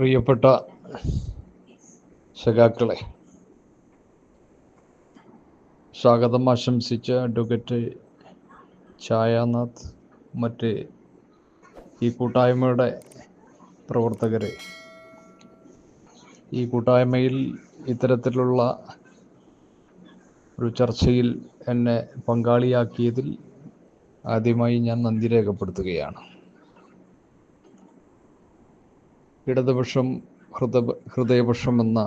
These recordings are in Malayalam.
പ്രിയപ്പെട്ട സഖാക്കളെ സ്വാഗതം. ആശംസിച്ച അഡ്വക്കേറ്റ് ഛായാനാഥ് മറ്റ് ഈ കൂട്ടായ്മയുടെ പ്രവർത്തകരെ. ഈ കൂട്ടായ്മയിൽ ഇത്തരത്തിലുള്ള ഒരു ചർച്ചയിൽ എന്നെ പങ്കാളിയാക്കിയതിൽ ആദ്യമായി ഞാൻ നന്ദി രേഖപ്പെടുത്തുകയാണ്. ഇടതുപക്ഷം ഹൃദ ഹൃദയപക്ഷം എന്ന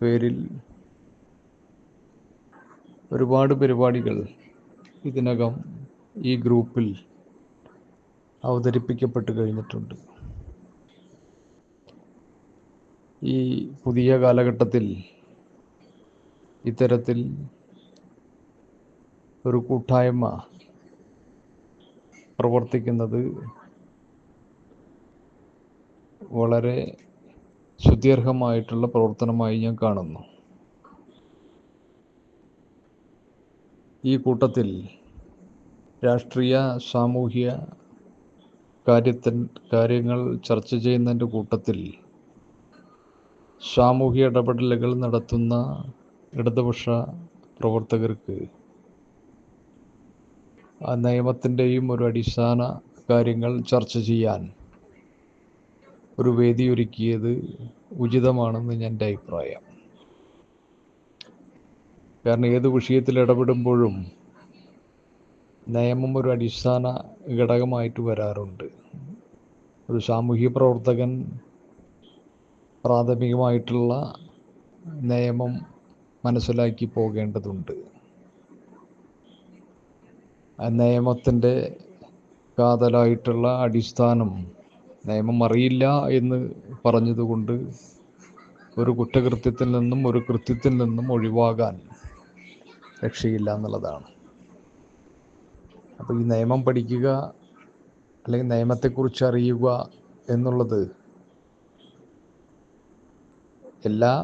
പേരിൽ ഒരുപാട് പരിപാടികൾ ഇതിനകം ഈ ഗ്രൂപ്പിൽ അവതരിപ്പിക്കപ്പെട്ട് കഴിഞ്ഞിട്ടുണ്ട്. ഈ പുതിയ കാലഘട്ടത്തിൽ ഇത്തരത്തിൽ ഒരു കൂട്ടായ്മ പ്രവർത്തിക്കുന്നത് വളരെ ശുദ്ധിയർഹമായിട്ടുള്ള പ്രവർത്തനമായി ഞാൻ കാണുന്നു. ഈ കൂട്ടത്തിൽ രാഷ്ട്രീയ സാമൂഹ്യ കാര്യത്തിൻ കാര്യങ്ങൾ ചർച്ച ചെയ്യുന്നതിന്റെ കൂട്ടത്തിൽ സാമൂഹ്യ ഇടപെടലുകൾ നടത്തുന്ന ഇടതുപക്ഷ പ്രവർത്തകർക്ക് ആ നിയമത്തിന്റെയും ഒരു അടിസ്ഥാന കാര്യങ്ങൾ ചർച്ച ചെയ്യാൻ ഒരു വേദി ഒരുക്കിയത് ഉചിതമാണെന്ന് എന്റെ അഭിപ്രായം. കാരണം ഏത് വിഷയത്തിൽ ഇടപെടുമ്പോഴും നിയമം ഒരു അടിസ്ഥാന ഘടകമായിട്ട് വരാറുണ്ട്. ഒരു സാമൂഹ്യ പ്രവർത്തകൻ പ്രാഥമികമായിട്ടുള്ള നിയമം മനസ്സിലാക്കി പോകേണ്ടതുണ്ട്. ആ നിയമത്തിന്റെ കാതലായിട്ടുള്ള അടിസ്ഥാനം നിയമം അറിയില്ല എന്ന് പറഞ്ഞതുകൊണ്ട് ഒരു കുറ്റകൃത്യത്തിൽ നിന്നും ഒരു കൃത്യത്തിൽ നിന്നും ഒഴിവാകാൻ രക്ഷയില്ല എന്നുള്ളതാണ്. അപ്പോൾ ഈ നിയമം പഠിക്കുക അല്ലെങ്കിൽ നിയമത്തെക്കുറിച്ച് അറിയുക എന്നുള്ളത് എല്ലാ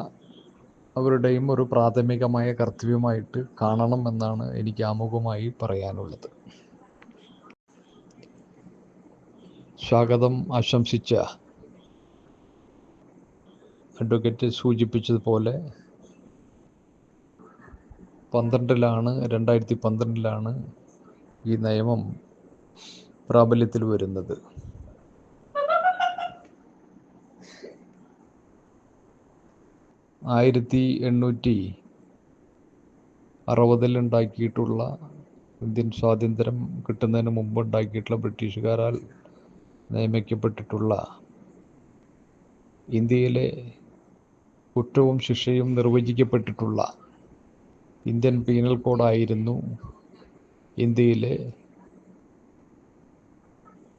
അവരുടെയും ഒരു പ്രാഥമികമായ കർത്തവ്യമായിട്ട് കാണണം എന്നാണ് എനിക്ക് ആമുഖമായി പറയാനുള്ളത്. സ്വാഗതം ആശംസിച്ച അഡ്വക്കേറ്റ് സൂചിപ്പിച്ചതുപോലെ പന്ത്രണ്ടിലാണ് രണ്ടായിരത്തി പന്ത്രണ്ടിലാണ് ഈ നിയമം പ്രാബല്യത്തിൽ വരുന്നത്. ആയിരത്തി എണ്ണൂറ്റി അറുപതിൽ ഉണ്ടാക്കിയിട്ടുള്ള ഇന്ത്യൻ സ്വാതന്ത്ര്യം കിട്ടുന്നതിന് മുമ്പ് ഉണ്ടാക്കിയിട്ടുള്ള ബ്രിട്ടീഷുകാരാൽ നിയമിക്കപ്പെട്ടിട്ടുള്ള ഇന്ത്യയിലെ കുറ്റവും ശിക്ഷയും നിർവചിക്കപ്പെട്ടിട്ടുള്ള ഇന്ത്യൻ പീനൽ കോഡായിരുന്നു ഇന്ത്യയിലെ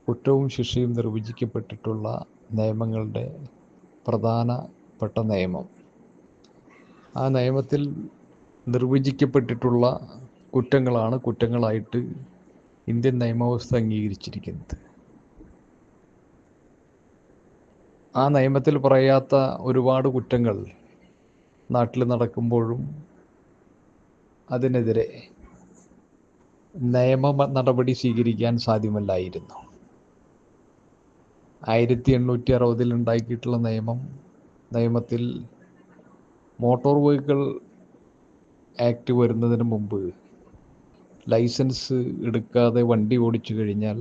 കുറ്റവും ശിക്ഷയും നിർവചിക്കപ്പെട്ടിട്ടുള്ള നിയമങ്ങളുടെ പ്രധാനപ്പെട്ട നിയമം. ആ നിയമത്തിൽ നിർവചിക്കപ്പെട്ടിട്ടുള്ള കുറ്റങ്ങളാണ് കുറ്റങ്ങളായിട്ട് ഇന്ത്യൻ നിയമവ്യവസ്ഥ അംഗീകരിച്ചിരിക്കുന്നത്. ആ നിയമത്തിൽ പറയാത്ത ഒരുപാട് കുറ്റങ്ങൾ നാട്ടിൽ നടക്കുമ്പോഴും അതിനെതിരെ നിയമ നടപടി സ്വീകരിക്കാൻ സാധ്യമല്ലായിരുന്നു. ആയിരത്തി എണ്ണൂറ്റി അറുപതിൽ ഉണ്ടാക്കിയിട്ടുള്ള നിയമം നിയമത്തിൽ മോട്ടോർ വെഹിക്കിൾ ആക്ട് വരുന്നതിന് മുമ്പ് ലൈസൻസ് എടുക്കാതെ വണ്ടി ഓടിച്ചു കഴിഞ്ഞാൽ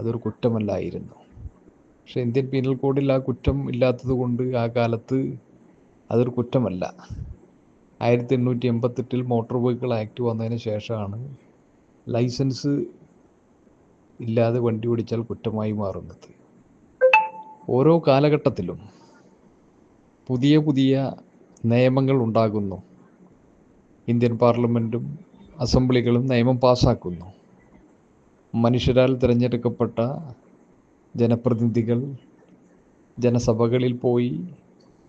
അതൊരു കുറ്റമല്ലായിരുന്നു. പക്ഷേ ഇന്ത്യൻ പീനൽ കോഡിൽ ആ കുറ്റം ഇല്ലാത്തത് കൊണ്ട് ആ കാലത്ത് അതൊരു കുറ്റമല്ല. ആയിരത്തി എണ്ണൂറ്റി എൺപത്തെട്ടിൽ മോട്ടോർ വെഹിക്കിൾ ആക്ട് വന്നതിന് ശേഷമാണ് ലൈസൻസ് ഇല്ലാതെ വണ്ടി ഓടിച്ചാൽ കുറ്റമായി മാറുന്നത്. ഓരോ കാലഘട്ടത്തിലും പുതിയ പുതിയ നിയമങ്ങൾ ഉണ്ടാകുന്നു. ഇന്ത്യൻ പാർലമെന്റും അസംബ്ലികളും നിയമം പാസ്സാക്കുന്നു മനുഷ്യരാൽ തിരഞ്ഞെടുക്കപ്പെട്ട ജനപ്രതിനിധികൾ ജനസഭകളിൽ പോയി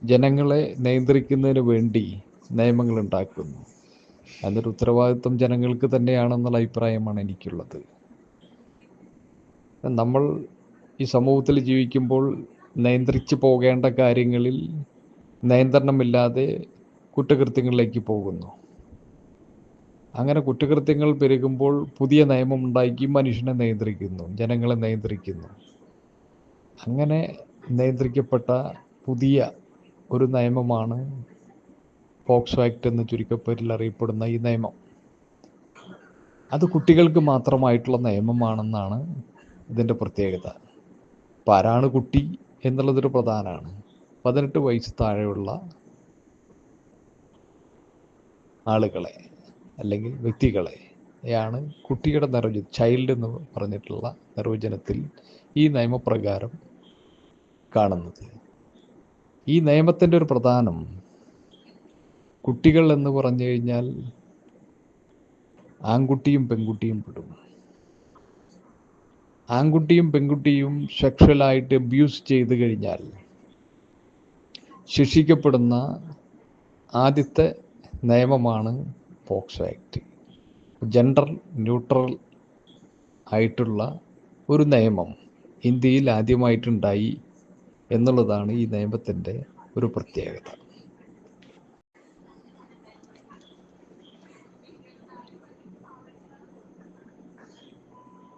ജനങ്ങളെ നിയന്ത്രിക്കുന്നതിന് വേണ്ടി നിയമങ്ങൾ ഉണ്ടാക്കുന്നു. അതിന്റെ ഉത്തരവാദിത്വം ജനങ്ങൾക്ക് തന്നെയാണെന്നുള്ള അഭിപ്രായമാണ് എനിക്കുള്ളത്. നമ്മൾ ഈ സമൂഹത്തിൽ ജീവിക്കുമ്പോൾ നിയന്ത്രിച്ചു പോകേണ്ട കാര്യങ്ങളിൽ നിയന്ത്രണമില്ലാതെ കുറ്റകൃത്യങ്ങളിലേക്ക് പോകുന്നു. അങ്ങനെ കുറ്റകൃത്യങ്ങൾ പെരുകുമ്പോൾ പുതിയ നിയമം ഉണ്ടാക്കി മനുഷ്യനെ നിയന്ത്രിക്കുന്നു ജനങ്ങളെ നിയന്ത്രിക്കുന്നു. അങ്ങനെ നിയന്ത്രിക്കപ്പെട്ട പുതിയ ഒരു നിയമമാണ് പോക്സോ ആക്ട് എന്ന് ചുരുക്കപ്പേരിൽ അറിയപ്പെടുന്ന ഈ നിയമം. അത് കുട്ടികൾക്ക് മാത്രമായിട്ടുള്ള നിയമമാണെന്നാണ് ഇതിന്റെ പ്രത്യേകത. അപ്പം ആരാണ് കുട്ടി എന്നുള്ളതൊരു പ്രധാനമാണ്. പതിനെട്ട് വയസ്സ് താഴെയുള്ള ആളുകളെ അല്ലെങ്കിൽ വ്യക്തികളെ യാണ് കുട്ടിയുടെ നിർവചനം ചൈൽഡ് എന്ന് പറഞ്ഞിട്ടുള്ള നിർവചനത്തിൽ ഈ നിയമപ്രകാരം കാണുന്നത്. ഈ നിയമത്തിന്റെ ഒരു പ്രധാനം കുട്ടികൾ എന്ന് പറഞ്ഞു കഴിഞ്ഞാൽ ആൺകുട്ടിയും പെൺകുട്ടിയും പെടും. ആൺകുട്ടിയും പെൺകുട്ടിയും സെക്ഷലായിട്ട് അബ്യൂസ് ചെയ്ത് കഴിഞ്ഞാൽ ശിക്ഷിക്കപ്പെടുന്ന ആദ്യത്തെ നിയമമാണ് പോക്സോ ആക്ട്. ജെൻഡർ ന്യൂട്രൽ ആയിട്ടുള്ള ഒരു നിയമം ഇന്ത്യയിൽ ആദ്യമായിട്ടുണ്ടായി എന്നുള്ളതാണ് ഈ നിയമത്തിന്റെ ഒരു പ്രത്യേകത.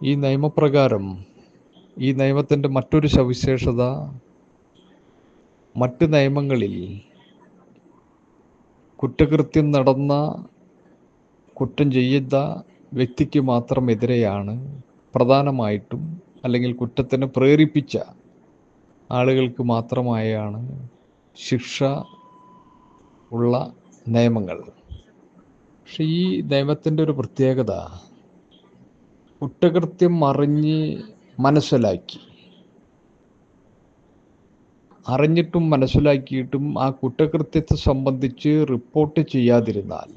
ഈ നിയമപ്രകാരം ഈ നിയമത്തിന്റെ മറ്റൊരു സവിശേഷത മറ്റ് നിയമങ്ങളിൽ കുറ്റകൃത്യം നടന്ന കുറ്റം ചെയ്ത വ്യക്തിക്ക് മാത്രം എതിരെയാണ് പ്രധാനമായിട്ടും അല്ലെങ്കിൽ കുറ്റത്തിന് പ്രേരിപ്പിച്ച ആളുകൾക്ക് മാത്രമായാണ് ശിക്ഷ ഉള്ള നിയമങ്ങൾ. പക്ഷെ ഈ നിയമത്തിന്റെ ഒരു പ്രത്യേകത കുറ്റകൃത്യം അറിഞ്ഞ് മനസ്സിലാക്കി. അറിഞ്ഞിട്ടും മനസ്സിലാക്കിയിട്ടും ആ കുറ്റകൃത്യത്തെ സംബന്ധിച്ച് റിപ്പോർട്ട് ചെയ്യാതിരുന്നാൽ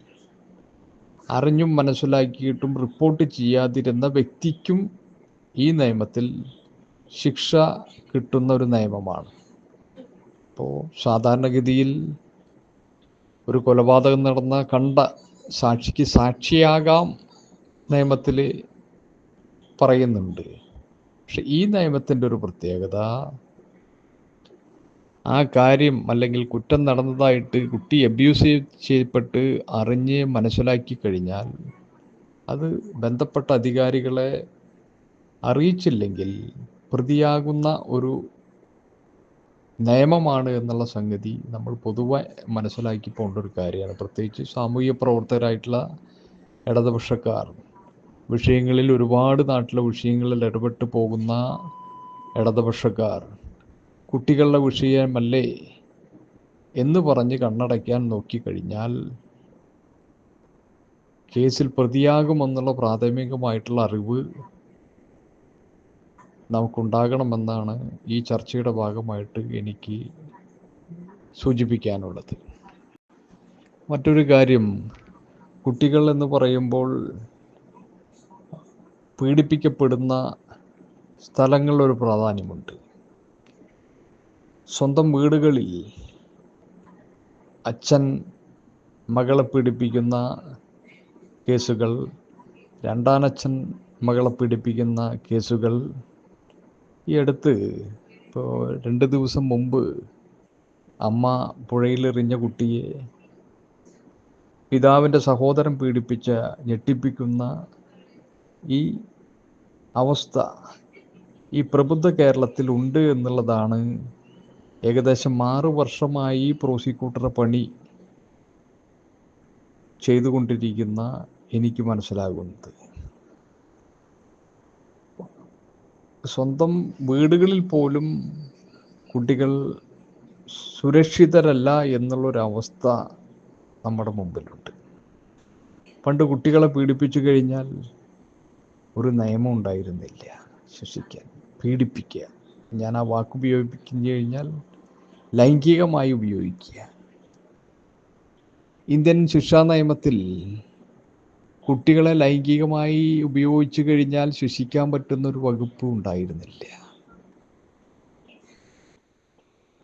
അറിഞ്ഞും മനസ്സിലാക്കിയിട്ടും റിപ്പോർട്ട് ചെയ്യാതിരുന്ന വ്യക്തിക്കും ഈ നിയമത്തിൽ ശിക്ഷ കിട്ടുന്ന ഒരു നിയമമാണ്. അപ്പോൾ സാധാരണഗതിയിൽ ഒരു കൊലപാതകം നടന്ന കണ്ട സാക്ഷിക്ക് സാക്ഷിയാകാം നിയമത്തിൽ പറയുന്നുണ്ട്. പക്ഷെ ഈ നിയമത്തിന്റെ ഒരു പ്രത്യേകത ആ കാര്യം അല്ലെങ്കിൽ കുറ്റം നടന്നതായിട്ട് കുട്ടി അബ്യൂസ് ചെയ്യപ്പെട്ട് അറിഞ്ഞ് മനസ്സിലാക്കി കഴിഞ്ഞാൽ അത് ബന്ധപ്പെട്ട അധികാരികളെ അറിയിച്ചില്ലെങ്കിൽ പ്രതിയാകുന്ന ഒരു നിയമമാണ് എന്നുള്ള സംഗതി നമ്മൾ പൊതുവെ മനസ്സിലാക്കി പോകേണ്ട ഒരു കാര്യമാണ്. പ്രത്യേകിച്ച് സാമൂഹ്യ പ്രവർത്തകരായിട്ടുള്ള ഇടതുപക്ഷക്കാർ. വിഷയങ്ങളിൽ ഒരുപാട് നാട്ടിലെ വിഷയങ്ങളിൽ ഇടപെട്ട് പോകുന്ന ഇടതുപക്ഷക്കാർ. കുട്ടികളുടെ വിഷയമല്ലേ എന്ന് പറഞ്ഞ് കണ്ണടയ്ക്കാൻ നോക്കിക്കഴിഞ്ഞാൽ കേസിൽ പ്രതിയാകുമെന്നുള്ള പ്രാഥമികമായിട്ടുള്ള അറിവ് നമുക്കുണ്ടാകണമെന്നാണ് ഈ ചർച്ചയുടെ ഭാഗമായിട്ട് എനിക്ക് സൂചിപ്പിക്കാനുള്ളത്. മറ്റൊരു കാര്യം കുട്ടികൾ എന്ന് പറയുമ്പോൾ പീഡിപ്പിക്കപ്പെടുന്ന സ്ഥലങ്ങളിലൊരു പ്രാധാന്യമുണ്ട്. സ്വന്തം വീടുകളിൽ അച്ഛൻ മകളെ പീഡിപ്പിക്കുന്ന കേസുകൾ രണ്ടാനച്ഛൻ മകളെ പീഡിപ്പിക്കുന്ന കേസുകൾ ഈ അടുത്ത് ഇപ്പോൾ രണ്ട് ദിവസം മുമ്പ് അമ്മ പുഴയിലെറിഞ്ഞ കുട്ടിയെ പിതാവിന്റെ സഹോദരൻ പീഡിപ്പിച്ച ഞെട്ടിപ്പിക്കുന്ന ഈ അവസ്ഥ ഈ പ്രബുദ്ധ കേരളത്തിൽ ഉണ്ട് എന്നുള്ളതാണ് ഏകദേശം ആറു വർഷമായി പ്രോസിക്യൂട്ടറുടെ പണി ചെയ്തുകൊണ്ടിരിക്കുന്ന എനിക്ക് മനസ്സിലാകുന്നത്. സ്വന്തം വീടുകളിൽ പോലും കുട്ടികൾ സുരക്ഷിതരല്ല എന്നുള്ളൊരവസ്ഥ നമ്മുടെ മുമ്പിലുണ്ട്. പണ്ട് കുട്ടികളെ പീഡിപ്പിച്ചു കഴിഞ്ഞാൽ ഒരു നിയമം ഉണ്ടായിരുന്നില്ല ശിക്ഷിക്കാൻ പീഡിപ്പിക്കുക. ഞാൻ ആ വാക്ക് ഉപയോഗിപ്പിക്കുന്നു കഴിഞ്ഞാൽ ലൈംഗികമായി ഉപയോഗിക്കുക. ഇന്ത്യൻ ശിക്ഷാ നിയമത്തിൽ കുട്ടികളെ ലൈംഗികമായി ഉപയോഗിച്ചു കഴിഞ്ഞാൽ ശിക്ഷിക്കാൻ പറ്റുന്ന ഒരു വകുപ്പ് ഉണ്ടായിരുന്നില്ല.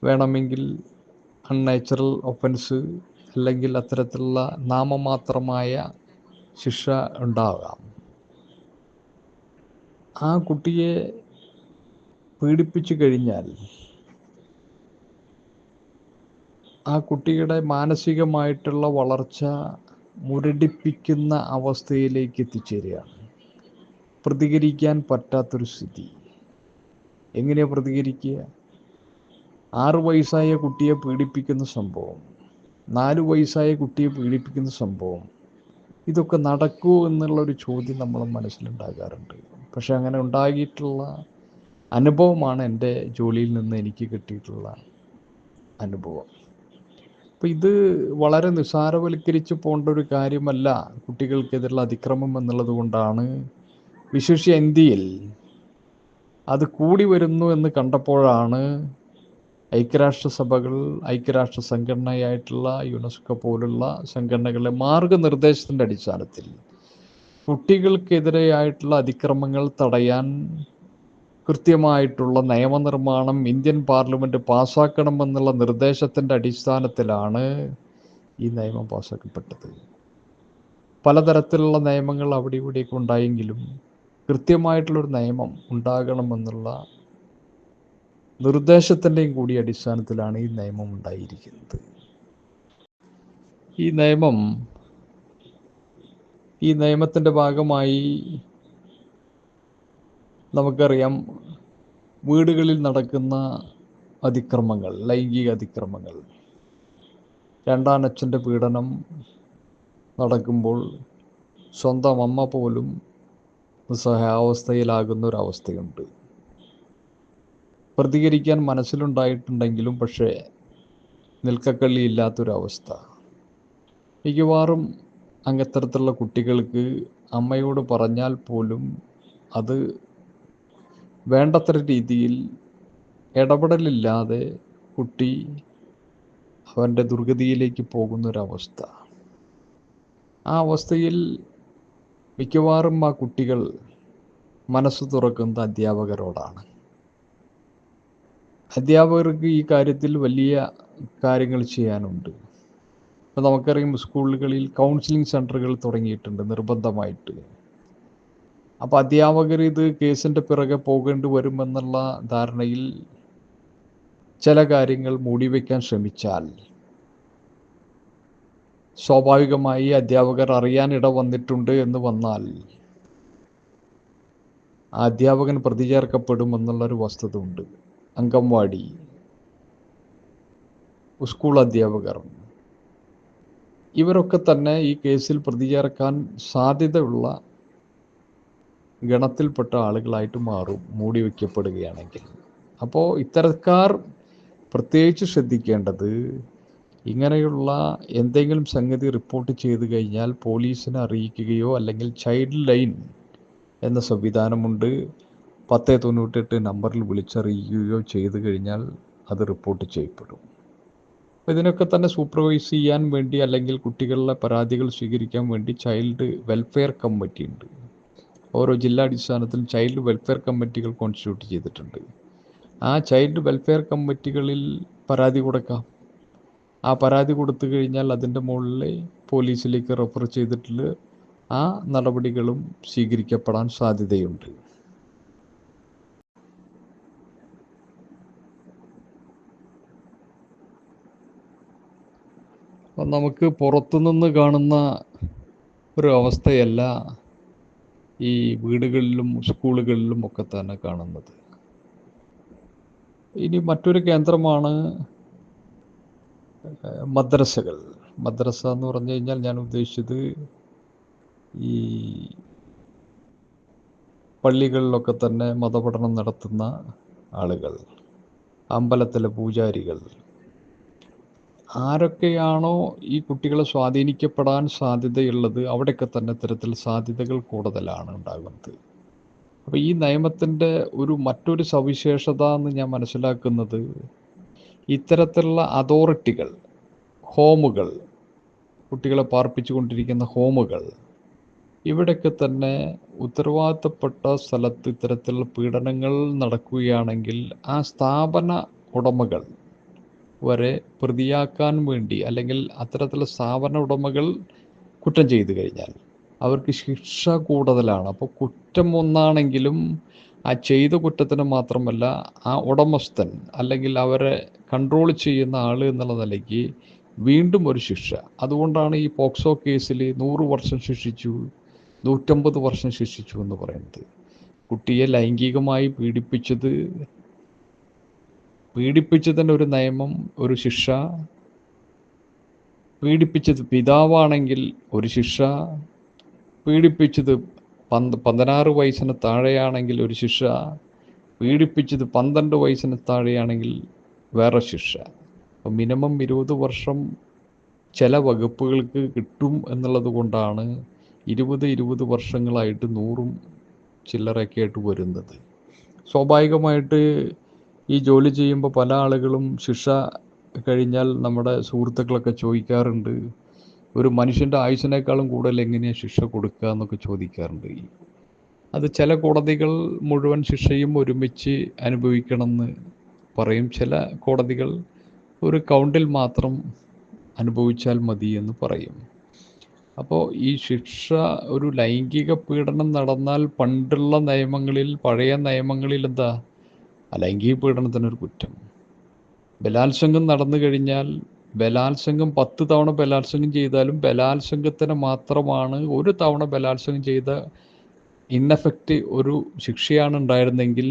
വേണമെങ്കിൽ അൺനാച്ചുറൽ ഒഫൻസ് അല്ലെങ്കിൽ അത്തരത്തിലുള്ള നാമമാത്രമായ ശിക്ഷ ഉണ്ടാകാം. ആ കുട്ടിയെ പീഡിപ്പിച്ചു കഴിഞ്ഞാൽ ആ കുട്ടിയുടെ മാനസികമായിട്ടുള്ള വളർച്ച മുരടിപ്പിക്കുന്ന അവസ്ഥയിലേക്ക് എത്തിച്ചേരുകയാണ് പ്രതികരിക്കാൻ പറ്റാത്തൊരു സ്ഥിതി. എങ്ങനെയാണ് പ്രതികരിക്കുക? ആറ് വയസ്സായ കുട്ടിയെ പീഡിപ്പിക്കുന്ന സംഭവം നാല് വയസ്സായ കുട്ടിയെ പീഡിപ്പിക്കുന്ന സംഭവം ഇതൊക്കെ നടക്കൂ എന്നുള്ളൊരു ചോദ്യം നമ്മൾ മനസ്സിലുണ്ടാകാറുണ്ട്. പക്ഷെ അങ്ങനെ ഉണ്ടാകിയിട്ടുള്ള അനുഭവമാണ് എന്റെ ജോലിയിൽ നിന്ന് എനിക്ക് കിട്ടിയിട്ടുള്ള അനുഭവം. അപ്പോൾ ഇത് വളരെ നിസ്സാരവൽക്കരിച്ച് പോകേണ്ട ഒരു കാര്യമല്ല കുട്ടികൾക്കെതിരുള്ള അതിക്രമം എന്നുള്ളത് കൊണ്ടാണ്. വിശേഷ ഇന്ത്യയിൽ അത് കൂടി വരുന്നു എന്ന് കണ്ടപ്പോഴാണ് ഐക്യരാഷ്ട്രസഭകൾ ഐക്യരാഷ്ട്ര സംഘടനയായിട്ടുള്ള യുനെസ്കോ പോലുള്ള സംഘടനകളുടെ മാർഗനിർദ്ദേശത്തിന്റെ അടിസ്ഥാനത്തിൽ കുട്ടികൾക്കെതിരെയായിട്ടുള്ള അതിക്രമങ്ങൾ തടയാൻ കൃത്യമായിട്ടുള്ള നിയമനിർമ്മാണം ഇന്ത്യൻ പാർലമെന്റ് പാസ്സാക്കണമെന്നുള്ള നിർദ്ദേശത്തിന്റെ അടിസ്ഥാനത്തിലാണ് ഈ നിയമം പാസ്സാക്കപ്പെട്ടത് പലതരത്തിലുള്ള നിയമങ്ങൾ അവിടെ ഇവിടെയൊക്കെ ഉണ്ടായെങ്കിലും കൃത്യമായിട്ടുള്ളൊരു നിയമം ഉണ്ടാകണമെന്നുള്ള നിർദ്ദേശത്തിന്റെയും കൂടി അടിസ്ഥാനത്തിലാണ് ഈ നിയമം ഉണ്ടായിരിക്കുന്നത്. ഈ നിയമം ഈ നിയമത്തിന്റെ ഭാഗമായി നമുക്കറിയാം വീടുകളിൽ നടക്കുന്ന അതിക്രമങ്ങൾ ലൈംഗിക അതിക്രമങ്ങൾ. രണ്ടാം അച്ഛന്റെ പീഡനം നടക്കുമ്പോൾ സ്വന്തം അമ്മ പോലും നിസ്സഹായാവസ്ഥയിലാകുന്ന ഒരവസ്ഥയുണ്ട് പ്രതികരിക്കാൻ മനസ്സിലുണ്ടായിട്ടുണ്ടെങ്കിലും പക്ഷേ നിൽക്കക്കള്ളി ഇല്ലാത്തൊരവസ്ഥ. മിക്കവാറും അങ്ങത്തരത്തിലുള്ള കുട്ടികൾക്ക് അമ്മയോട് പറഞ്ഞാൽ പോലും അത് വേണ്ടത്ര രീതിയിൽ ഇടപെടലില്ലാതെ കുട്ടി അവന്റെ ദുർഗതിയിലേക്ക് പോകുന്നൊരവസ്ഥ. ആ അവസ്ഥയിൽ മിക്കവാറും ആ കുട്ടികൾ മനസ്സ് തുറക്കുന്നത് അധ്യാപകരോടാണ്. അധ്യാപകർക്ക് ഈ കാര്യത്തിൽ വലിയ കാര്യങ്ങൾ ചെയ്യാനുണ്ട്. ഇപ്പം നമുക്കറിയാം സ്കൂളുകളിൽ കൗൺസിലിംഗ് സെന്ററുകൾ തുടങ്ങിയിട്ടുണ്ട് നിർബന്ധമായിട്ട്. അപ്പോൾ അധ്യാപകർ ഇത് കേസിന്റെ പിറകെ പോകേണ്ടി വരുമെന്നുള്ള ധാരണയിൽ ചില കാര്യങ്ങൾ മൂടി മൂടിവെക്കാൻ ശ്രമിച്ചാൽ സ്വാഭാവികമായി അധ്യാപകർ അറിയാനിട വന്നിട്ടുണ്ട് എന്ന് വന്നാൽ ആ അധ്യാപകൻ പ്രതി ചേർക്കപ്പെടുമെന്നുള്ളൊരു വസ്തുത ഉണ്ട് അംഗൻവാടി സ്കൂൾ അധ്യാപകർ. ഇവരൊക്കെ തന്നെ ഈ കേസിൽ പ്രതി ചേർക്കാൻ സാധ്യതയുള്ള ഗണത്തിൽപ്പെട്ട ആളുകളായിട്ട് മാറും മൂടി വയ്ക്കപ്പെടുകയാണെങ്കിൽ. അപ്പോൾ ഇത്തരക്കാർ പ്രത്യേകിച്ച് ശ്രദ്ധിക്കേണ്ടത് ഇങ്ങനെയുള്ള എന്തെങ്കിലും സംഗതി റിപ്പോർട്ട് ചെയ്തു കഴിഞ്ഞാൽ പോലീസിനെ അറിയിക്കുകയോ അല്ലെങ്കിൽ ചൈൽഡ് ലൈൻ എന്ന സംവിധാനമുണ്ട് പത്ത് തൊണ്ണൂറ്റെട്ട് നമ്പറിൽ വിളിച്ചറിയിക്കുകയോ ചെയ്തു കഴിഞ്ഞാൽ അത് റിപ്പോർട്ട് ചെയ്യപ്പെടും. ഇതിനൊക്കെ തന്നെ സൂപ്പർവൈസ് ചെയ്യാൻ വേണ്ടി അല്ലെങ്കിൽ കുട്ടികളുടെ പരാതികൾ സ്വീകരിക്കാൻ വേണ്ടി ചൈൽഡ് വെൽഫെയർ കമ്മിറ്റി ഉണ്ട് ഓരോ ജില്ലാടിസ്ഥാനത്തിൽ ചൈൽഡ് വെൽഫെയർ കമ്മിറ്റികൾ കോൺസ്റ്റിറ്റ്യൂട്ട് ചെയ്തിട്ടുണ്ട്. ആ ചൈൽഡ് വെൽഫെയർ കമ്മിറ്റികളിൽ പരാതി കൊടുക്കാം. ആ പരാതി കൊടുത്തു കഴിഞ്ഞാൽ അതിന്റെ മുകളിൽ പോലീസിലേക്ക് റെഫർ ചെയ്തിട്ടുള്ള ആ നടപടികളും സ്വീകരിക്കപ്പെടാൻ സാധ്യതയുണ്ട്. നമുക്ക് പുറത്തുനിന്ന് കാണുന്ന ഒരു അവസ്ഥയല്ല ഈ വീടുകളിലും സ്കൂളുകളിലും ഒക്കെ തന്നെ കാണുന്നത്. ഇനി മറ്റൊരു കേന്ദ്രമാണ് മദ്രസകൾ. മദ്രസ എന്ന് പറഞ്ഞു കഴിഞ്ഞാൽ ഞാൻ ഉദ്ദേശിച്ചത് ഈ പള്ളികളിലൊക്കെ തന്നെ മതപഠനം നടത്തുന്ന ആളുകൾ അമ്പലത്തിലെ പൂജാരികൾ. ആരൊക്കെയാണോ ഈ കുട്ടികളെ സ്വാധീനിക്കപ്പെടാൻ സാധ്യതയുള്ളത് അവിടെയൊക്കെ തന്നെ ഇത്തരത്തിൽ സാധ്യതകൾ കൂടുതലാണ് ഉണ്ടാകുന്നത്. അപ്പോൾ ഈ നിയമത്തിന്റെ ഒരു മറ്റൊരു സവിശേഷത എന്ന് ഞാൻ മനസ്സിലാക്കുന്നത് ഇത്തരത്തിലുള്ള അതോറിറ്റികൾ ഹോമുകൾ കുട്ടികളെ പാർപ്പിച്ചു കൊണ്ടിരിക്കുന്ന ഹോമുകൾ ഇവിടെയൊക്കെ തന്നെ ഉത്തരവാദിത്തപ്പെട്ട സ്ഥലത്ത് ഇത്തരത്തിലുള്ള പീഡനങ്ങൾ നടക്കുകയാണെങ്കിൽ ആ സ്ഥാപന ഉടമകൾ വരെ പ്രതിയാക്കാൻ വേണ്ടി അല്ലെങ്കിൽ അത്തരത്തിലുള്ള സ്ഥാപന ഉടമകൾ കുറ്റം ചെയ്തു കഴിഞ്ഞാൽ അവർക്ക് ശിക്ഷ കൂടുതലാണ്. അപ്പോൾ കുറ്റം ഒന്നാണെങ്കിലും ആ ചെയ്ത കുറ്റത്തിന് മാത്രമല്ല ആ ഉടമസ്ഥൻ അല്ലെങ്കിൽ അവരെ കൺട്രോൾ ചെയ്യുന്ന ആൾ എന്നുള്ള നിലയ്ക്ക് വീണ്ടും ഒരു ശിക്ഷ. അതുകൊണ്ടാണ് ഈ പോക്സോ കേസിൽ നൂറ് വർഷം ശിക്ഷിച്ചു നൂറ്റമ്പത് വർഷം ശിക്ഷിച്ചു എന്ന് പറയുന്നത്. കുട്ടിയെ ലൈംഗികമായി പീഡിപ്പിച്ചത് പീഡിപ്പിച്ചതിന് ഒരു നിയമം ഒരു ശിക്ഷ. പീഡിപ്പിച്ചത് പിതാവാണെങ്കിൽ ഒരു ശിക്ഷ. പീഡിപ്പിച്ചത് പന്ത് പതിനാറ് വയസ്സിന് താഴെയാണെങ്കിൽ ഒരു ശിക്ഷ. പീഡിപ്പിച്ചത് പന്ത്രണ്ട് വയസ്സിന് താഴെയാണെങ്കിൽ വേറെ ശിക്ഷ. അപ്പം മിനിമം ഇരുപത് വർഷം ചില വകുപ്പുകൾക്ക് കിട്ടും എന്നുള്ളത് കൊണ്ടാണ് ഇരുപത് ഇരുപത് വർഷങ്ങളായിട്ട് നൂറും ചില്ലറയൊക്കെ ആയിട്ട് വരുന്നത്. സ്വാഭാവികമായിട്ട് ഈ ജോലി ചെയ്യുമ്പോൾ പല ആളുകളും ശിക്ഷ കഴിഞ്ഞാൽ നമ്മുടെ സുഹൃത്തുക്കളൊക്കെ ചോദിക്കാറുണ്ട്. ഒരു മനുഷ്യന്റെ ആയുസിനേക്കാളും കൂടുതൽ എങ്ങനെയാണ് ശിക്ഷ കൊടുക്കുക എന്നൊക്കെ ചോദിക്കാറുണ്ട്. അത് ചില കോടതികൾ മുഴുവൻ ശിക്ഷയും ഒരുമിച്ച് അനുഭവിക്കണമെന്ന് പറയും. ചില കോടതികൾ ഒരു കൗണ്ടിൽ മാത്രം അനുഭവിച്ചാൽ മതി എന്ന് പറയും. അപ്പോൾ ഈ ശിക്ഷ ഒരു ലൈംഗിക പീഡനം നടന്നാൽ പണ്ടുള്ള നിയമങ്ങളിൽ പഴയ നിയമങ്ങളിൽ എന്താ ലൈംഗിക പീഡനത്തിനൊരു കുറ്റം. ബലാത്സംഗം നടന്നു കഴിഞ്ഞാൽ ബലാത്സംഗം പത്ത് തവണ ബലാത്സംഗം ചെയ്താലും ബലാത്സംഗത്തിന് മാത്രമാണ് ഒരു തവണ ബലാത്സംഗം ചെയ്ത ഇന്നഫക്റ്റ് ഒരു ശിക്ഷയാണ് ഉണ്ടായിരുന്നെങ്കിൽ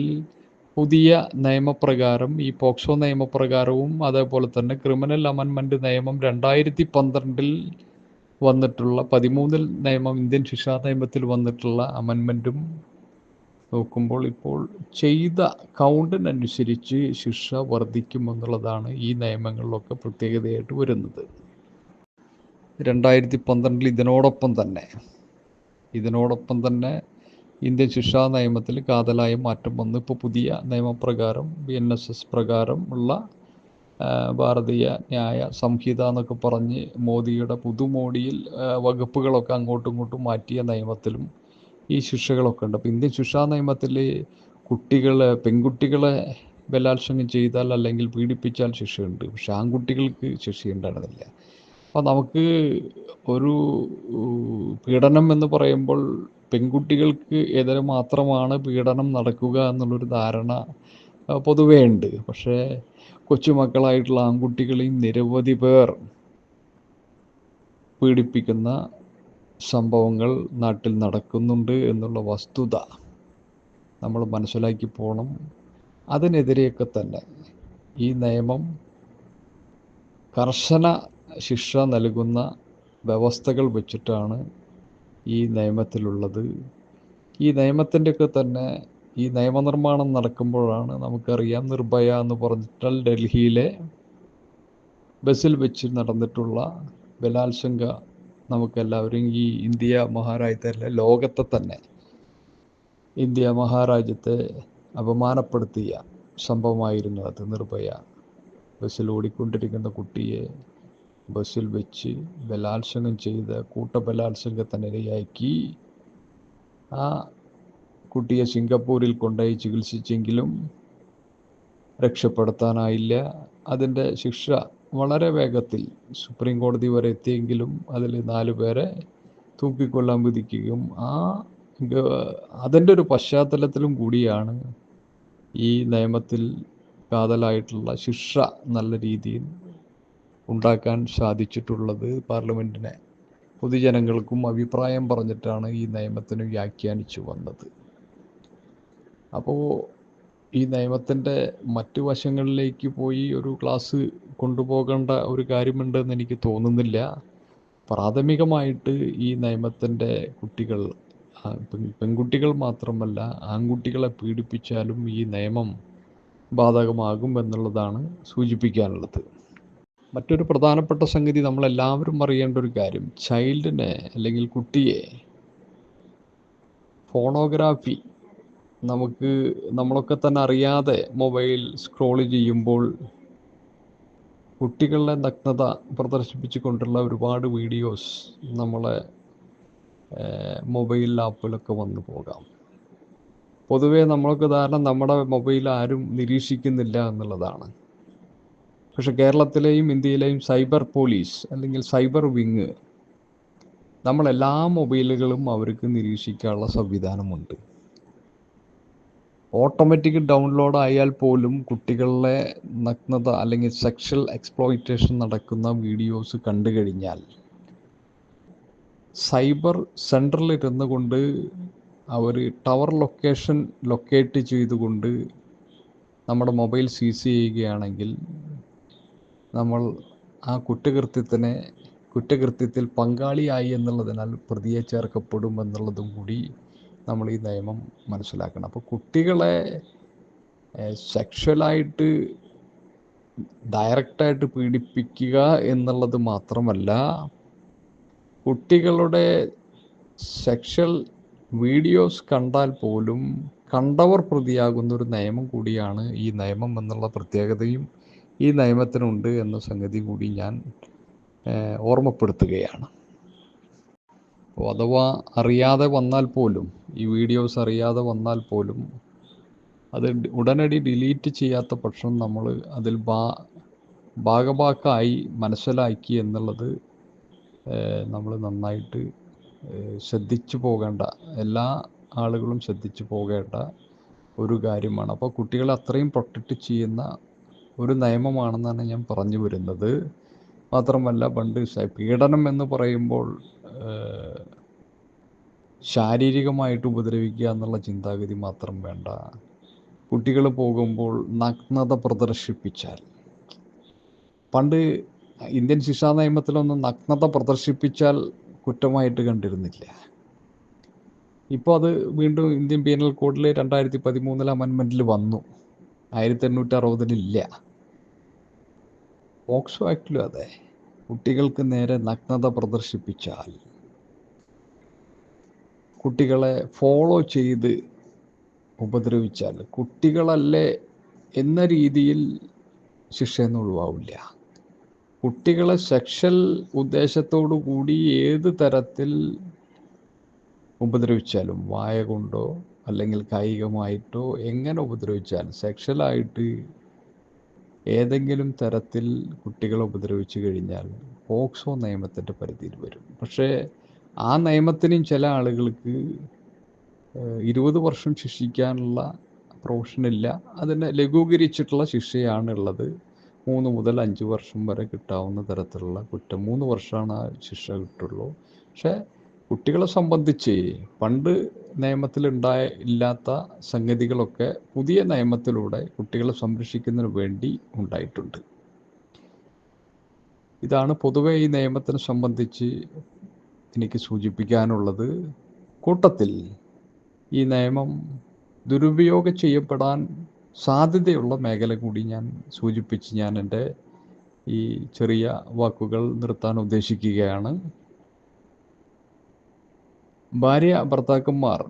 പുതിയ നിയമപ്രകാരം ഈ പോക്സോ നിയമപ്രകാരവും അതേപോലെ തന്നെ ക്രിമിനൽ അമൻമെന്റ് നിയമം രണ്ടായിരത്തി പന്ത്രണ്ടിൽ വന്നിട്ടുള്ള പതിമൂന്നിൽ നിയമം ഇന്ത്യൻ ശിക്ഷാ നിയമത്തിൽ വന്നിട്ടുള്ള അമെൻമെന്റും നോക്കുമ്പോൾ ഇപ്പോൾ ചെയ്ത കൗണ്ടിനനുസരിച്ച് ശിക്ഷ വർദ്ധിക്കുമെന്നുള്ളതാണ് ഈ നിയമങ്ങളിലൊക്കെ പ്രത്യേകതയായിട്ട് വരുന്നത്. രണ്ടായിരത്തി പന്ത്രണ്ടിൽ ഇതിനോടൊപ്പം തന്നെ ഇതിനോടൊപ്പം തന്നെ ഇന്ത്യൻ ശിക്ഷാ നിയമത്തിൽ കാതലായ മാറ്റം വന്നു. ഇപ്പോൾ പുതിയ നിയമപ്രകാരം ബി എൻ എസ് എസ് പ്രകാരം ഉള്ള ഭാരതീയ ന്യായ സംഹിത എന്നൊക്കെ പറഞ്ഞ് മോദിയുടെ പുതുമോടിയിൽ വകുപ്പുകളൊക്കെ അങ്ങോട്ടും ഇങ്ങോട്ടും മാറ്റിയ നിയമത്തിലും ഈ ശിക്ഷകളൊക്കെ ഉണ്ട്. അപ്പോൾ ഇന്ത്യൻ ശിക്ഷാ നിയമത്തിൽ കുട്ടികൾ പെൺകുട്ടികളെ ബലാത്സംഗം ചെയ്താൽ അല്ലെങ്കിൽ പീഡിപ്പിച്ചാൽ ശിക്ഷയുണ്ട്. പക്ഷെ ആൺകുട്ടികൾക്ക് ശിക്ഷയുണ്ടായിരുന്നില്ല. അപ്പോൾ നമുക്ക് ഒരു പീഡനം എന്ന് പറയുമ്പോൾ പെൺകുട്ടികൾക്ക് എതിരെ മാത്രമാണ് പീഡനം നടക്കുക എന്നുള്ളൊരു ധാരണ പൊതുവേ ഉണ്ട്. പക്ഷേ കൊച്ചുമക്കളായിട്ടുള്ള ആൺകുട്ടികളെയും നിരവധി പേർ പീഡിപ്പിക്കുന്ന സംഭവങ്ങൾ നാട്ടിൽ നടക്കുന്നുണ്ട് എന്നുള്ള വസ്തുത നമ്മൾ മനസ്സിലാക്കി പോകണം അതിനെതിരെയൊക്കെ തന്നെ ഈ നിയമം കർശന ശിക്ഷ നൽകുന്ന വ്യവസ്ഥകൾ വെച്ചിട്ടാണ് ഈ നിയമത്തിലുള്ളത്. ഈ നിയമത്തിന്റെയൊക്കെ തന്നെ ഈ നിയമനിർമ്മാണം നടക്കുമ്പോഴാണ് നമുക്കറിയാം നിർഭയ എന്ന് പറഞ്ഞിട്ടാൽ ഡൽഹിയിലെ ബസ്സിൽ വെച്ച് നടന്നിട്ടുള്ള ബലാത്സംഗ നമുക്കെല്ലാവരും ഈ ഇന്ത്യ മഹാരാജ്യത്തല്ല ലോകത്തെ തന്നെ ഇന്ത്യ മഹാരാജ്യത്തെ അപമാനപ്പെടുത്തിയ സംഭവമായിരുന്നു അത് നിർഭയ. ബസ്സിൽ ഓടിക്കൊണ്ടിരിക്കുന്ന കുട്ടിയെ ബസ്സിൽ വെച്ച് ബലാത്സംഗം ചെയ്ത് കൂട്ടബലാത്സംഗത്തിനിരയാക്കി ആ കുട്ടിയെ സിംഗപ്പൂരിൽ കൊണ്ടുപോയി ചികിത്സിച്ചെങ്കിലും രക്ഷപ്പെടുത്താനായില്ല. അതിന്റെ ശിക്ഷ വളരെ വേഗത്തിൽ സുപ്രീം കോടതി വരെ എത്തിയെങ്കിലും അതിൽ നാല് പേരെ തൂക്കിക്കൊല്ലാൻ വിധിക്കുകയും ആ അതിന്റെ ഒരു പശ്ചാത്തലത്തിലും കൂടിയാണ് ഈ നിയമത്തിൽ കാതലായിട്ടുള്ള ശിക്ഷ നല്ല രീതിയിൽ ഉണ്ടാക്കാൻ സാധിച്ചിട്ടുള്ളത് പാർലമെന്റിനെ. പൊതുജനങ്ങൾക്കും അഭിപ്രായം പറഞ്ഞിട്ടാണ് ഈ നിയമത്തിന് വ്യാഖ്യാനിച്ചു വന്നത്. അപ്പോൾ ഈ നിയമത്തിന്റെ മറ്റു വശങ്ങളിലേക്ക് പോയി ഒരു ക്ലാസ് കൊണ്ടുപോകേണ്ട ഒരു കാര്യമുണ്ടെന്ന് എനിക്ക് തോന്നുന്നില്ല. പ്രാഥമികമായിട്ട് ഈ നിയമത്തിന്റെ കുട്ടികൾ പെൺകുട്ടികൾ മാത്രമല്ല ആൺകുട്ടികളെ പീഡിപ്പിച്ചാലും ഈ നിയമം ബാധകമാകും എന്നുള്ളതാണ് സൂചിപ്പിക്കാനുള്ളത്. മറ്റൊരു പ്രധാനപ്പെട്ട സംഗതി നമ്മളെല്ലാവരും അറിയേണ്ട ഒരു കാര്യം ചൈൽഡിനെ അല്ലെങ്കിൽ കുട്ടിയെ ഫോണോഗ്രാഫി നമുക്ക് നമ്മളൊക്കെ തന്നെ അറിയാതെ മൊബൈൽ സ്ക്രോൾ ചെയ്യുമ്പോൾ കുട്ടികളുടെ നഗ്നത പ്രദർശിപ്പിച്ചുകൊണ്ടുള്ള ഒരുപാട് വീഡിയോസ് നമ്മളെ മൊബൈൽ ആപ്പിലൊക്കെ വന്നു പോകാം. പൊതുവേ നമ്മൾക്ക് ധാരണ നമ്മുടെ മൊബൈൽ ആരും നിരീക്ഷിക്കുന്നില്ല എന്നുള്ളതാണ്. പക്ഷെ കേരളത്തിലെയും ഇന്ത്യയിലെയും സൈബർ പോലീസ് അല്ലെങ്കിൽ സൈബർ വിങ് നമ്മളെല്ലാ മൊബൈലുകളും അവർക്ക് നിരീക്ഷിക്കാനുള്ള സംവിധാനമുണ്ട്. ഓട്ടോമാറ്റിക് ഡൗൺലോഡ് ആയാൽ പോലും കുട്ടികളുടെ നഗ്നത അല്ലെങ്കിൽ സെക്ഷൽ എക്സ്പ്ലോയിറ്റേഷൻ നടക്കുന്ന വീഡിയോസ് കണ്ടു കഴിഞ്ഞാൽ സൈബർ സെന്ററിൽ ഇരുന്നു കൊണ്ട് അവർ ടവർ ലൊക്കേഷൻ ലൊക്കേറ്റ് ചെയ്തുകൊണ്ട് നമ്മുടെ മൊബൈൽ സീസ് ചെയ്യുകയാണെങ്കിൽ നമ്മൾ ആ കുറ്റകൃത്യത്തിനെ കുറ്റകൃത്യത്തിൽ പങ്കാളിയായി എന്നുള്ളതിനാൽ പ്രതിയെ ചേർക്കപ്പെടും എന്നുള്ളതും കൂടി നമ്മൾ ഈ നിയമം മനസ്സിലാക്കണം. അപ്പോൾ കുട്ടികളെ സെക്ഷലായിട്ട് ഡയറക്റ്റായിട്ട് പീഡിപ്പിക്കുക എന്നുള്ളത് മാത്രമല്ല കുട്ടികളുടെ സെക്ഷൽ വീഡിയോസ് കണ്ടാൽ പോലും കണ്ടവർ പ്രതിയാകുന്ന ഒരു നിയമം കൂടിയാണ് ഈ നിയമം എന്നുള്ള പ്രത്യേകതയും ഈ നിയമത്തിനുണ്ട് എന്ന സംഗതി കൂടി ഞാൻ ഓർമ്മപ്പെടുത്തുകയാണ്. അപ്പോൾ അഥവാ അറിയാതെ വന്നാൽ പോലും ഈ വീഡിയോസ് അറിയാതെ വന്നാൽ പോലും അത് ഉടനടി ഡിലീറ്റ് ചെയ്യാത്ത പക്ഷം നമ്മൾ അതിൽ ഭാ ഭാഗഭാക്കായി മനസ്സിലാക്കി എന്നുള്ളത് നമ്മൾ നന്നായിട്ട് ശ്രദ്ധിച്ചു പോകേണ്ട എല്ലാ ആളുകളും ശ്രദ്ധിച്ചു പോകേണ്ട ഒരു കാര്യമാണ്. അപ്പോൾ കുട്ടികളെ അത്രയും പ്രൊട്ടക്റ്റ് ചെയ്യുന്ന ഒരു നിയമമാണെന്നാണ് ഞാൻ പറഞ്ഞു വരുന്നത്. മാത്രമല്ല പണ്ട് പീഡനം എന്ന് പറയുമ്പോൾ ശാരീരികമായിട്ട് ഉപദ്രവിക്കുക എന്നുള്ള ചിന്താഗതി മാത്രം വേണ്ട. കുട്ടികൾ പോകുമ്പോൾ നഗ്നത പ്രദർശിപ്പിച്ചാൽ. പണ്ട് ഇന്ത്യൻ ശിക്ഷാ നിയമത്തിലൊന്നും നഗ്നത പ്രദർശിപ്പിച്ചാൽ കുറ്റമായിട്ട് കണ്ടിരുന്നില്ല. ഇപ്പോൾ അത് വീണ്ടും ഇന്ത്യൻ പീനൽ കോഡിൽ രണ്ടായിരത്തി പതിമൂന്നിലെ അമെൻമെന്റിൽ വന്നു. ആയിരത്തി എണ്ണൂറ്റി അറുപതിലില്ല പോക്സോ ആക്ടിലും അതെ. കുട്ടികൾക്ക് നേരെ നഗ്നത പ്രദർശിപ്പിച്ചാൽ കുട്ടികളെ ഫോളോ ചെയ്ത് ഉപദ്രവിച്ചാൽ കുട്ടികളല്ലേ എന്ന രീതിയിൽ ശിക്ഷയൊന്നും ഒഴിവാവില്ല. കുട്ടികളെ സെക്ഷൽ ഉദ്ദേശത്തോടു കൂടി ഏത് തരത്തിൽ ഉപദ്രവിച്ചാലും വായ കൊണ്ടോ അല്ലെങ്കിൽ കായികമായിട്ടോ എങ്ങനെ ഉപദ്രവിച്ചാലും സെക്ഷലായിട്ട് ഏതെങ്കിലും തരത്തിൽ കുട്ടികളെ ഉപദ്രവിച്ചു കഴിഞ്ഞാൽ പോക്സോ നിയമത്തിന്റെ പരിധിയിൽ വരും. പക്ഷേ ആ നിയമത്തിനും ചില ആളുകൾക്ക് ഇരുപത് വർഷം ശിക്ഷിക്കാനുള്ള പ്രൊഫഷനില്ല അതിനെ ലഘൂകരിച്ചിട്ടുള്ള ശിക്ഷയാണ് ഉള്ളത്. മൂന്ന് മുതൽ അഞ്ച് വർഷം വരെ കിട്ടാവുന്ന തരത്തിലുള്ള കുറ്റം. മൂന്ന് വർഷമാണ് ആ ശിക്ഷ കിട്ടുള്ളൂ. പക്ഷേ കുട്ടികളെ സംബന്ധിച്ച് പണ്ട് നിയമത്തിലുണ്ടായ ഇല്ലാത്ത സംഗതികളൊക്കെ പുതിയ നിയമത്തിലൂടെ കുട്ടികളെ സംരക്ഷിക്കുന്നതിന് വേണ്ടി ഉണ്ടായിട്ടുണ്ട്. ഇതാണ് പൊതുവെ ഈ നിയമത്തിനെ സംബന്ധിച്ച് എനിക്ക് സൂചിപ്പിക്കാനുള്ളത് കൂട്ടത്തിൽ ഈ നിയമം ദുരുപയോഗം ചെയ്യപ്പെടാൻ സാധ്യതയുള്ള മേഖല കൂടി ഞാൻ സൂചിപ്പിച്ച് ഞാൻ എന്റെ ഈ ചെറിയ വാക്കുകൾ നിർത്താൻ ഉദ്ദേശിക്കുകയാണ്. ഭാര്യ ഭർത്താക്കന്മാർ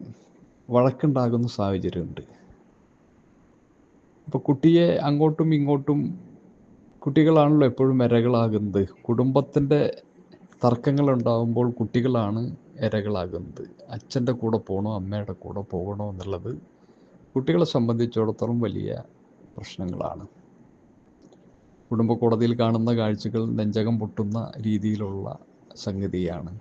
വഴക്കുണ്ടാകുന്ന സാഹചര്യമുണ്ട്. അപ്പോൾ കുട്ടിയെ അങ്ങോട്ടും ഇങ്ങോട്ടും കുട്ടികളാണല്ലോ എപ്പോഴും ഇരകളാകുന്നത്. കുടുംബത്തിന്റെ തർക്കങ്ങൾ ഉണ്ടാകുമ്പോൾ കുട്ടികളാണ് ഇരകളാകുന്നത്. അച്ഛന്റെ കൂടെ പോകണോ അമ്മയുടെ കൂടെ പോകണോ എന്നുള്ളത് കുട്ടികളെ സംബന്ധിച്ചിടത്തോളം വലിയ പ്രശ്നങ്ങളാണ്. കുടുംബ കോടതിയിൽ കാണുന്ന കാഴ്ചകൾ നെഞ്ചകം പൊട്ടുന്ന രീതിയിലുള്ള സംഗതിയാണ്.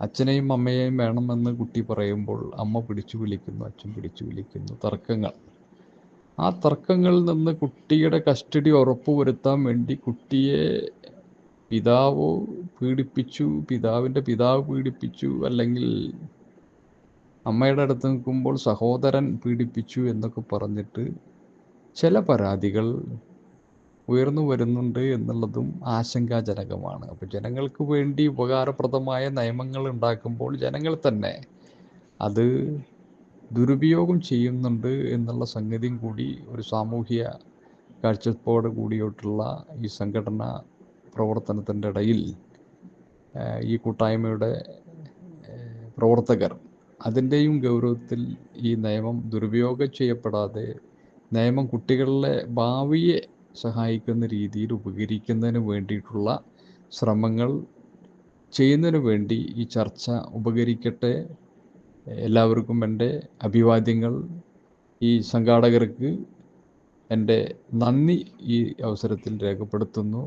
അച്ഛനെയും അമ്മയെയും വേണമെന്ന് കുട്ടി പറയുമ്പോൾ അമ്മ പിടിച്ചു വിളിക്കുന്നു അച്ഛൻ പിടിച്ചു വിളിക്കുന്നു. തർക്കങ്ങൾ. ആ തർക്കങ്ങളിൽ നിന്ന് കുട്ടിയുടെ കസ്റ്റഡി ഉറപ്പുവരുത്താൻ വേണ്ടി കുട്ടിയെ പിതാവ് പീഡിപ്പിച്ചു പിതാവിന്റെ പിതാവ് പീഡിപ്പിച്ചു അല്ലെങ്കിൽ അമ്മയുടെ അടുത്ത് നിൽക്കുമ്പോൾ സഹോദരൻ പീഡിപ്പിച്ചു എന്നൊക്കെ പറഞ്ഞിട്ട് ചില പരാതികൾ ഉയർന്നു വരുന്നുണ്ട് എന്നുള്ളതും ആശങ്കാജനകമാണ്. അപ്പോൾ ജനങ്ങൾക്ക് വേണ്ടി ഉപകാരപ്രദമായ നിയമങ്ങൾ ഉണ്ടാക്കുമ്പോൾ ജനങ്ങൾ തന്നെ അത് ദുരുപയോഗം ചെയ്യുന്നുണ്ട് എന്നുള്ള സംഗതിയും കൂടി ഒരു സാമൂഹ്യ കാഴ്ചപ്പാട് കൂടിയിട്ടുള്ള ഈ സംഘടന പ്രവർത്തനത്തിന്റെ ഇടയിൽ ഈ കൂട്ടായ്മയുടെ പ്രവർത്തകർ അതിന്റെയും ഗൗരവത്തിൽ ഈ നിയമം ദുരുപയോഗം ചെയ്യപ്പെടാതെ നിയമം കുട്ടികളിലെ ഭാവിയെ സഹായിക്കുന്ന രീതിയിൽ ഉപകരിക്കുന്നതിന് വേണ്ടിയിട്ടുള്ള ശ്രമങ്ങൾ ചെയ്യുന്നതിന് വേണ്ടി ഈ ചർച്ച ഉപകരിക്കട്ടെ. എല്ലാവർക്കും എന്റെ അഭിവാദ്യങ്ങൾ. ഈ സംഘാടകർക്ക് എന്റെ നന്ദി ഈ അവസരത്തിൽ രേഖപ്പെടുത്തുന്നു.